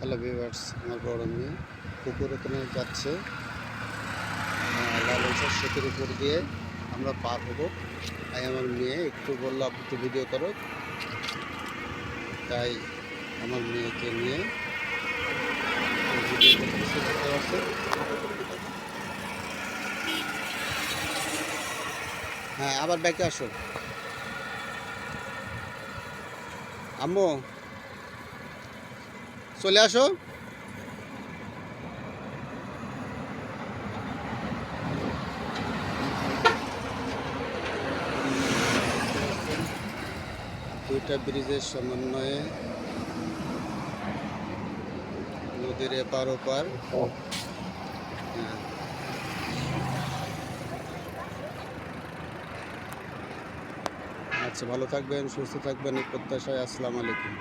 Hello viewers আমার বড় মেয়ে পুকুর ওখানে যাচ্ছে। আহ, লালনসার সেতুর উপর দিয়ে আমরা পার হব। তাই আমার মেয়ে একটু বলল একটু ভিডিও করো। তাই আমার মেয়েকে নিয়ে হ্যাঁ আবার ব্যাকে আসো। আম্মু চলে আসো। দুইটা ব্রিজের সমন্বয়ে নদীর এপার ওপার। হ্যাঁ। আচ্ছা ভালো থাকবেন, সুস্থ থাকবেন, এই প্রত্যাশায় আসসালামু আলাইকুম।